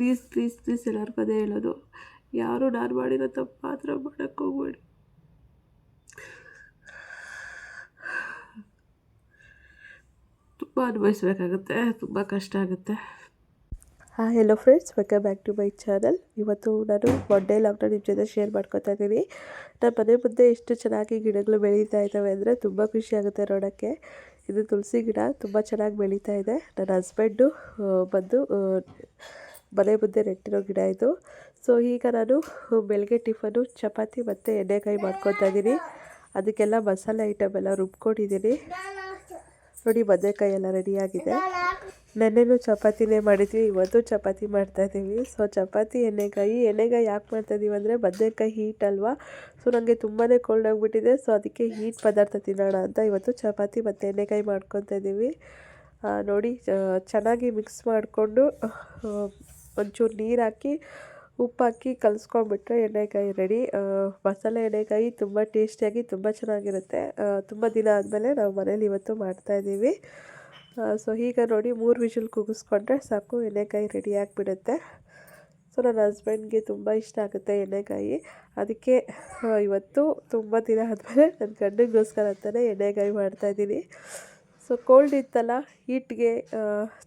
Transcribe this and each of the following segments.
Please please please ಎಲ್ಲರಿಗೂ ಅದೇ ಹೇಳೋದು. ಯಾರು ನಾನು ಮಾಡಿರೋ ತಪ್ಪು ಮಾತ್ರ ಮಾಡೋಕ್ಕೆ ಹೋಗ್ಬೇಡಿ. ತುಂಬ ಅನುಭವಿಸ್ಬೇಕಾಗುತ್ತೆ, ತುಂಬ ಕಷ್ಟ ಆಗುತ್ತೆ. ಹಾಂ hello friends welcome back to my channel ಇವತ್ತು ನಾನು ಒನ್ ಡೇ ಲಾಗ್ನ ನಿಮ್ಮ ಜೊತೆ ಶೇರ್ ಮಾಡ್ಕೊತಾ ಇದ್ದೀನಿ. ನಮ್ಮ ಮನೆ ಮುಂದೆ ಎಷ್ಟು ಚೆನ್ನಾಗಿ ಗಿಡಗಳು ಬೆಳೀತಾ ಇದ್ದಾವೆ ಅಂದರೆ ತುಂಬ ಖುಷಿ ಆಗುತ್ತೆ ನೋಡೋಕ್ಕೆ. ಇದು ತುಳಸಿ ಗಿಡ ತುಂಬ ಚೆನ್ನಾಗಿ ಬೆಳೀತಾ ಇದೆ. ನನ್ನ ಹಸ್ಬೆಂಡು ಬಂದು ಮನೆ ಮುಂದೆ ನೆಟ್ಟಿರೋ ಗಿಡ ಇದು. ಸೊ ಈಗ ನಾನು ಬೆಳಗ್ಗೆ ಟಿಫನು, ಚಪಾತಿ ಮತ್ತು ಎಣ್ಣೆಕಾಯಿ ಮಾಡ್ಕೊತಾ ಇದ್ದೀನಿ. ಅದಕ್ಕೆಲ್ಲ ಮಸಾಲೆ ಐಟಮ್ ಎಲ್ಲ ರುಬ್ಕೊಂಡಿದ್ದೀನಿ. ನೋಡಿ ಬದನೆಕಾಯಿ ಎಲ್ಲ ರೆಡಿಯಾಗಿದೆ ನೆನ್ನೆನೂ ಚಪಾತಿನೇ ಮಾಡಿದ್ವಿ, ಇವತ್ತು ಚಪಾತಿ ಮಾಡ್ತಾಯಿದ್ದೀವಿ ಸೊ ಚಪಾತಿ, ಎಣ್ಣೆಕಾಯಿ ಎಣ್ಣೆಕಾಯಿ ಯಾಕೆ ಮಾಡ್ತಾ ಇದೀವಿ ಅಂದರೆ ಬದನೆಕಾಯಿ ಹೀಟ್ ಅಲ್ವಾ? ಸೊ ನನಗೆ ತುಂಬಾ ಕೋಲ್ಡ್ ಆಗಿಬಿಟ್ಟಿದೆ. ಸೊ ಅದಕ್ಕೆ ಹೀಟ್ ಪದಾರ್ಥ ತಿನ್ನೋಣ ಅಂತ ಇವತ್ತು ಚಪಾತಿ ಮತ್ತು ಎಣ್ಣೆಕಾಯಿ ಮಾಡ್ಕೊತಾ ಇದ್ದೀವಿ. ನೋಡಿ ಚೆನ್ನಾಗಿ ಮಿಕ್ಸ್ ಮಾಡಿಕೊಂಡು ಒಂಚೂರು ನೀರು ಹಾಕಿ, ಉಪ್ಪು ಹಾಕಿ ಎಣ್ಣೆಕಾಯಿ ರೆಡಿ ಮಸಾಲೆ ಎಣ್ಣೆಕಾಯಿ ತುಂಬ ಟೇಸ್ಟಿಯಾಗಿ ತುಂಬ ಚೆನ್ನಾಗಿರುತ್ತೆ. ತುಂಬ ದಿನ ಆದಮೇಲೆ ನಾವು ಮನೇಲಿ ಇವತ್ತು ಮಾಡ್ತಾಯಿದ್ದೀವಿ ಸೊ ಈಗ ನೋಡಿ ಮೂರು ವಿಷಲ್ ಕೂಗಿಸ್ಕೊಂಡ್ರೆ ಸಾಕು, ಎಣ್ಣೆಕಾಯಿ ರೆಡಿ ಆಗಿಬಿಡುತ್ತೆ. ಸೊ ನನ್ನ ಹಸ್ಬೆಂಡ್ಗೆ ತುಂಬ ಇಷ್ಟ ಆಗುತ್ತೆ ಎಣ್ಣೆಕಾಯಿ. ಅದಕ್ಕೆ ಇವತ್ತು ತುಂಬ ದಿನ ಆದಮೇಲೆ ನನ್ನ ಗಂಡಗೋಸ್ಕರ ಅಂತಲೇ ಎಣ್ಣೆಕಾಯಿ ಮಾಡ್ತಾಯಿದ್ದೀನಿ ಸೊ ಕೋಲ್ಡ್ ಇತ್ತಲ್ಲ ಹೀಟ್ಗೆ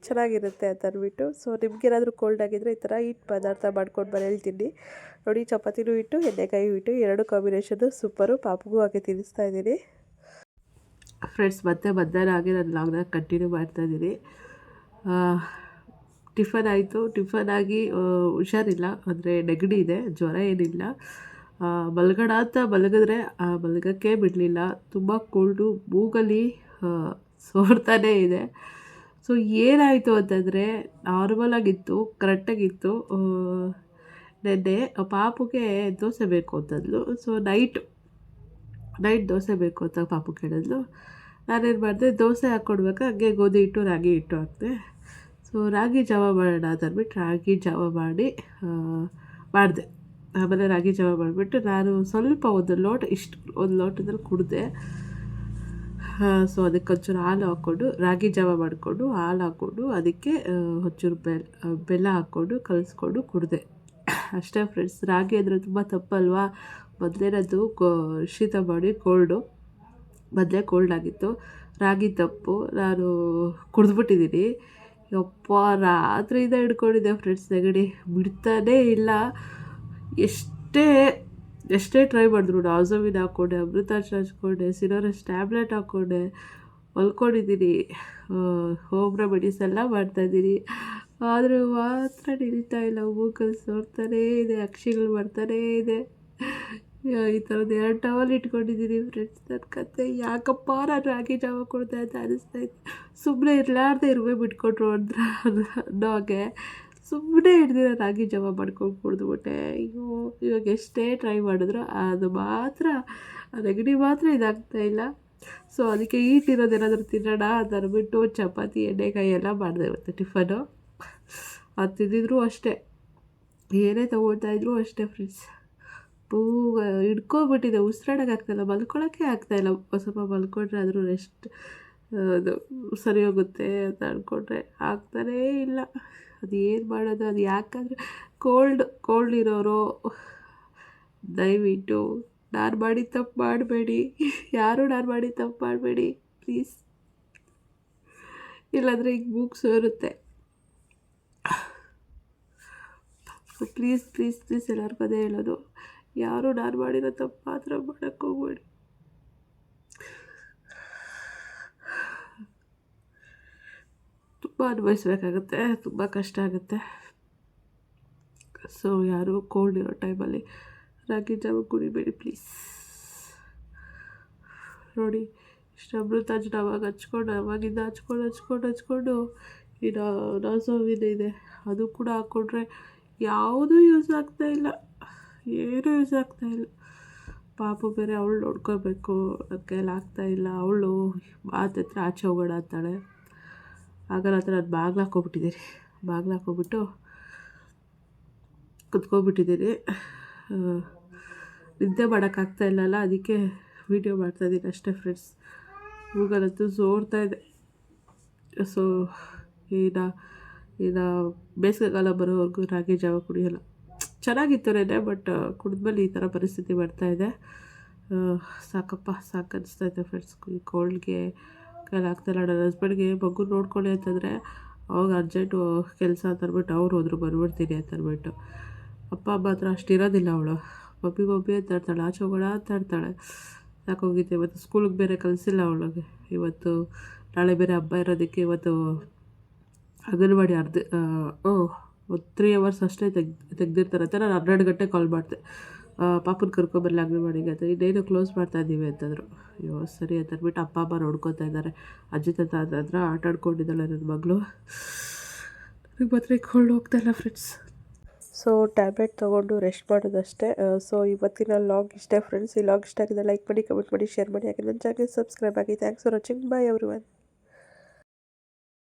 ಚೆನ್ನಾಗಿರುತ್ತೆ ಅಂತ ಅಂದ್ಬಿಟ್ಟು. ಸೊ ನಿಮಗೇನಾದರೂ ಕೋಲ್ಡ್ ಆಗಿದ್ದರೆ ಈ ಥರ ಹೀಟ್ ಪದಾರ್ಥ ಮಾಡ್ಕೊಂಡು ಮನೇಲಿ ತಿನ್ನಿ. ನೋಡಿ, ಚಪಾತಿನೂ ಇಟ್ಟು, ಎಣ್ಣೆಕಾಯಿ ಇಟ್ಟು ಎರಡು ಕಾಂಬಿನೇಷನ್ನು ಸೂಪರು ಪಾಪಗೂ ಹಾಗೆ ತಿನ್ನಿಸ್ತಾ ಇದ್ದೀನಿ. ಫ್ರೆಂಡ್ಸ್ ಮತ್ತೆ ಮಧ್ಯಾಹ್ನ ಆಗಿ ನಾನು ಲಾಗ್ನ ಕಂಟಿನ್ಯೂ ಮಾಡ್ತಾಯಿದ್ದೀನಿ ಟಿಫನ್ ಆಯಿತು. ಟಿಫನ್ ಆಗಿ ಹುಷಾರಿಲ್ಲ. ಅಂದರೆ ನೆಗಡಿ ಇದೆ, ಜ್ವರ ಏನಿಲ್ಲ. ಮಲ್ಗಡ ಅಂತ ಮಲಗಿದ್ರೆ ಮಲಗೋಕ್ಕೆ ಬಿಡಲಿಲ್ಲ. ತುಂಬ ಕೋಲ್ಡು ಮೂಗಲ್ಲಿ ಸೋರ್ತಾನೇ ಇದೆ. ಸೊ ಏನಾಯಿತು ಅಂತಂದರೆ ನಾರ್ಮಲಾಗಿತ್ತು ಕರೆಕ್ಟಾಗಿತ್ತು ನೆನ್ನೆ ಪಾಪುಗೆ ದೋಸೆ ಬೇಕು ಅಂತಂದ್ಲು ಸೊ ನೈಟ್ ನೈಟ್ ದೋಸೆ ಬೇಕು ಅಂತ ಪಾಪು ಕೇಳಿದ್ಲು. ನಾನೇನು ಮಾಡಿದೆ, ದೋಸೆ ಹಾಕ್ಕೊಡ್ಬೇಕು ಹಾಗೆ ಗೋಧಿ ಹಿಟ್ಟು, ರಾಗಿ ಹಿಟ್ಟು ಹಾಕಿದೆ. ಸೊ ರಾಗಿ ಜಾವ ಮಾಡೋಣ ಅಂತ ಅಂದ್ಬಿಟ್ಟು ರಾಗಿ ಜಾವ ಮಾಡಿ ಮಾಡಿದೆ. ಆಮೇಲೆ ರಾಗಿ ಜಾವ ಮಾಡಿಬಿಟ್ಟು ನಾನು ಸ್ವಲ್ಪ ಒಂದು ಲೋಟ, ಇಷ್ಟು, ಒಂದು ಲೋಟದಲ್ಲಿ ಕುಡಿದೆ. ಸೊ ಅದಕ್ಕೆ ಒಂಚೂರು ಹಾಲು ಹಾಕ್ಕೊಂಡು, ರಾಗಿ ಜಾವ ಮಾಡಿಕೊಂಡು, ಹಾಲು ಹಾಕ್ಕೊಂಡು, ಅದಕ್ಕೆ ಒಂಚೂರು ಬೆಲ್ಲ ಬೆಲ್ಲ ಹಾಕ್ಕೊಂಡು, ಕಲಿಸ್ಕೊಂಡು ಕುಡಿದೆ. ಅಷ್ಟೇ ಫ್ರೆಂಡ್ಸ್ ರಾಗಿ ಅಂದರೆ ತುಂಬ ತಪ್ಪಲ್ವಾ? ಮೊದಲೇನದು, ಕೋ, ಶೀತ ಮಾಡಿ ಕೋಲ್ಡು. ಮೊದಲೇ ಕೋಲ್ಡ್ ಆಗಿತ್ತು. ರಾಗಿ ತಪ್ಪು. ನಾನು ಕುಡಿದ್ಬಿಟ್ಟಿದ್ದೀನಿ ಯಪ್ಪ, ರಾತ್ರಿಯಿಂದ ಹಿಡ್ಕೊಂಡಿದ್ದೆ ಫ್ರೆಂಡ್ಸ್ ನೆಗಡಿ. ಬಿಡ್ತಾನೇ ಇಲ್ಲ. ಎಷ್ಟೇ ಎಷ್ಟೇ ಟ್ರೈ ಮಾಡಿದ್ರು ಡಾಸೋವಿನ್ ಹಾಕ್ಕೊಂಡೆ ಅಮೃತ ಹಚ್ಕೊಂಡೆ ಸಿರೋರಸ್ ಟ್ಯಾಬ್ಲೆಟ್ ಹಾಕ್ಕೊಂಡೆ ಹೊಲ್ಕೊಂಡಿದ್ದೀನಿ. ಹೋಮ್ ರೆಮಿಡೀಸ್ ಎಲ್ಲ ಮಾಡ್ತಾಯಿದ್ದೀನಿ. ಆದರೂ ಮಾತ್ರ ನಿಲ್ತಾ ಇಲ್ಲ. ಮೂಗಲ್ಲಿ ಸೋರ್ತಾನೇ ಇದೆ, ಅಕ್ಷಿಗಳು ಬರ್ತಾನೇ ಇದೆ. ಈ ಥರದ್ದು ಎರಡು ಟವಲ್ ಇಟ್ಕೊಂಡಿದ್ದೀನಿ ಫ್ರೆಂಡ್ಸ್ ನನ್ನ ಕತೆ ಯಾಕಪ್ಪ ನಾನು ರಾಗಿ ಜಾವ ಕೊಡ್ತಾ ಅಂತ ಅನಿಸ್ತಾ ಇತ್ತು ಸುಮ್ಮನೆ ಇರಲಾರ್ದೆ ಇರುವೆ ಬಿಟ್ಕೊಟ್ರು ಅಂದ್ರೆ ಅನ್ನೋ ಹಾಗೆ. ಸುಮ್ಮನೆ ಹಿಡ್ದಿರ ರಾಗಿ ಜಮ ಮಾಡ್ಕೊಂಡು ಕುಡಿದ್ಬಿಟ್ಟೆ. ಅಯ್ಯೋ, ಇವಾಗ ಎಷ್ಟೇ ಟ್ರೈ ಮಾಡಿದ್ರು ಅದು ಮಾತ್ರ ನೆಗಡಿ ಮಾತ್ರ ಇದಾಗ್ತಾ ಇಲ್ಲ. ಸೊ ಅದಕ್ಕೆ ಈಟ್ ಇರೋದೇನಾದರೂ ತಿನ್ನೋಣ ಬಿಟ್ಟು ಚಪಾತಿ, ಎಣ್ಣೆಕಾಯಿ ಎಲ್ಲ ಮಾಡಿದೆ ಇವತ್ತು ಟಿಫನು ಅದು ತಿಂದಿದ್ರು ಅಷ್ಟೇ. ಏನೇ ತೊಗೊಳ್ತಾಯಿದ್ರು ಅಷ್ಟೇ ಫ್ರೆಂಡ್ಸ್ ಪೂ ಹಿಡ್ಕೊಬಿಟ್ಟಿದೆ ಉಸಿರಾಡೋಕ್ಕಾಗ್ತಾಯಿಲ್ಲ ಮಲ್ಕೊಳ್ಳೋಕ್ಕೆ ಆಗ್ತಾಯಿಲ್ಲ ಸ್ವಲ್ಪ ಮಲ್ಕೊಂಡ್ರೆ ಆದರೂ ರೆಸ್ಟ್ ಅದು ಸರಿ ಹೋಗುತ್ತೆ ಅಂತ ಅಂದ್ಕೊಂಡ್ರೆ ಆಗ್ತಾನೇ ಇಲ್ಲ. ಅದು ಏನು ಮಾಡೋದು, ಅದು ಯಾಕಂದರೆ ಕೋಲ್ಡ್ ಕೋಲ್ಡ್ ಇರೋರು ದಯವಿಟ್ಟು ನಾನು ಮಾಡಿ ತಪ್ಪು ಮಾಡಬೇಡಿ. ಯಾರು ನಾನು ಮಾಡಿ ತಪ್ಪು ಮಾಡಬೇಡಿ ಪ್ಲೀಸ್ ಇಲ್ಲಾಂದರೆ ಈಗ ಬುಕ್ಸ್ ಇರುತ್ತೆ ಪ್ಲೀಸ್ ಪ್ಲೀಸ್ ಪ್ಲೀಸ್ ಎಲ್ಲರಿಗೂ ಅದೇ ಹೇಳೋದು, ಯಾರು ನಾನು ಮಾಡಿರೋ ತಪ್ಪು ಮಾತ್ರ ಮಾಡೋಕ್ಕೆ ಹೋಗ್ಬೇಡಿ. ತುಂಬ ಅನುಭವಿಸ್ಬೇಕಾಗತ್ತೆ, ತುಂಬ ಕಷ್ಟ ಆಗುತ್ತೆ. ಸೊ ಯಾರು ಕೋಲ್ಡ್ ಇರೋ ಟೈಮಲ್ಲಿ ರಾಗಿ ಜಾವ ಕುಡಿಬೇಡಿ ಪ್ಲೀಸ್ ನೋಡಿ, ಇಷ್ಟು ಅಮೃತಾಂಜನ ಅವಾಗ ಹಚ್ಕೊಂಡು, ಅವಾಗಿಂದ ಹಚ್ಕೊಂಡು ಹಚ್ಕೊಂಡು ಹಚ್ಕೊಂಡು ಇನ್ನು ನಾಸೋವಿನ ಇದೆ. ಅದು ಕೂಡ ಹಾಕ್ಕೊಂಡ್ರೆ ಯಾವುದೂ ಯೂಸ್ ಆಗ್ತಾ ಇಲ್ಲ. ಏನೂ ಯೂಸ್ ಆಗ್ತಾ ಇಲ್ಲ. ಪಾಪು ಬೇರೆ ಅವಳು ನೋಡ್ಕೋಬೇಕು ನನ್ನ ಕೈಯಲ್ಲಿ ಆಗ್ತಾ ಇಲ್ಲ. ಅವಳು ಮಾತತ್ರ ಆಚೆ ಹೋಗೋಣ ಅಂತಾಳೆ. ಆಗ ಹತ್ರ ನಾನು ಬಾಗ್ಲ ಹಾಕ್ಕೊಬಿಟ್ಟಿದ್ದೀನಿ. ಬಾಗ್ಲ ಹಾಕ್ಕೊಬಿಟ್ಟು ಕುತ್ಕೊಬಿಟ್ಟಿದ್ದೀನಿ. ನಿದ್ದೆ ಮಾಡೋಕ್ಕಾಗ್ತಾ ಇಲ್ಲಲ್ಲ, ಅದಕ್ಕೆ ವೀಡಿಯೋ ಮಾಡ್ತಾಯಿದ್ದೀನಿ ಅಷ್ಟೇ ಫ್ರೆಂಡ್ಸ್ ಮೂಗಲಂತೂ ಸೋರ್ತಾ ಇದೆ. ಸೊ ಈಗ ಇನ್ನು ಬೇಸಿಗೆಗಾಲ ಬರೋವರೆಗೂ ರಾಗಿ, ಜಾವ ಕುಡಿಯೋಲ್ಲ. ಚೆನ್ನಾಗಿತ್ತು ನೆನೆ ಬಟ್ ಕುಡಿದ್ಮೇಲೆ ಈ ಥರ ಪರಿಸ್ಥಿತಿ ಬರ್ತಾಯಿದೆ ಸಾಕಪ್ಪ ಸಾಕು ಅನಿಸ್ತಾ ಇದೆ ಫ್ರೆಂಡ್ಸ್ ಈ ಕೋಲ್ಡ್ಗೆ ಕೈಲಿ ಆಗ್ತಾಯಿಲ್ಲ ನನ್ನ ಹಸ್ಬೆಂಡ್ಗೆ ಮಗು ನೋಡ್ಕೊಳ್ಳಿ ಅಂತಂದರೆ, ಅವಾಗ ಅರ್ಜೆಂಟು ಕೆಲಸ ಅಂತಂದ್ಬಿಟ್ಟು ಅವ್ರು ಹೋದ್ರು, ಬಂದ್ಬಿಡ್ತೀನಿ ಅಂತಂದ್ಬಿಟ್ಟು ಅಪ್ಪ ಮಾತ್ರ ಅಷ್ಟು ಇರೋದಿಲ್ಲ ಅವಳು. ಮಮ್ಮಿ ಮಮ್ಮಿ, ಅಂತ ಇರ್ತಾಳೆ ಆಚೆ ಹೋಗೋಣ, ಅಂತ ಆಡ್ತಾಳೆ ಸಾಕೋಗಿದ್ದೆ ಇವತ್ತು ಸ್ಕೂಲಿಗೆ ಬೇರೆ ಕಲಿಸಿಲ್ಲ ಅವಳಿಗೆ. ಇವತ್ತು ನಾಳೆ ಬೇರೆ ಹಬ್ಬ ಇರೋದಕ್ಕೆ ಇವತ್ತು ಅಂಗನವಾಡಿ ಅರ್ಧ ಓ ತ್ರೀ ಅವರ್ಸ್ ಅಷ್ಟೇ ತೆಗ್ ಅಂತ ನಾನು ಹನ್ನೆರಡು ಗಂಟೆ ಕಾಲ್ ಮಾಡಿದೆ ಪಾಪನ ಕರ್ಕೊಂಬರಲಿ ಅಂಗನವಾಡಿಗೆ ಅಂತ. ಇನ್ನೇನು ಕ್ಲೋಸ್ ಮಾಡ್ತಾ ಇದ್ದೀವಿ ಅಂತಂದರು. ಅಯ್ಯೋ, ಸರಿ ಅಂತಂದ್ಬಿಟ್ಟು ಅಪ್ಪ, ಅಮ್ಮ ನೋಡ್ಕೊತಾ ಇದ್ದಾರೆ. ಅಜ್ಜಿ, ತಾತ ಅಂತಂದ್ರೆ ಆಟ ಆಡ್ಕೊಂಡಿದ್ದಾಳೆ ನನ್ನ ಮಗಳು. ನನಗೆ ಮಾತ್ರ ಕೊಂಡು ಹೋಗ್ತಾ ಫ್ರೆಂಡ್ಸ್ ಸೊ ಟ್ಯಾಬ್ಲೆಟ್ ತೊಗೊಂಡು ರೆಸ್ಟ್ ಮಾಡೋದಷ್ಟೇ. ಸೊ ಇವತ್ತಿನ ಲಾಗ್ ಇಷ್ಟೇ ಫ್ರೆಂಡ್ಸ್ ಈ ಲಾಗ್ ಇಷ್ಟ ಆಗಿದೆ ಲೈಕ್ ಮಾಡಿ ಕಮೆಂಟ್ ಮಾಡಿ ಶೇರ್ ಮಾಡಿ. ಹಾಗೆ ನನ್ನ ಚಾನಲ್ ಸಬ್ಸ್ಕ್ರೈಬ್ ಆಗಿ. Thanks for watching bye every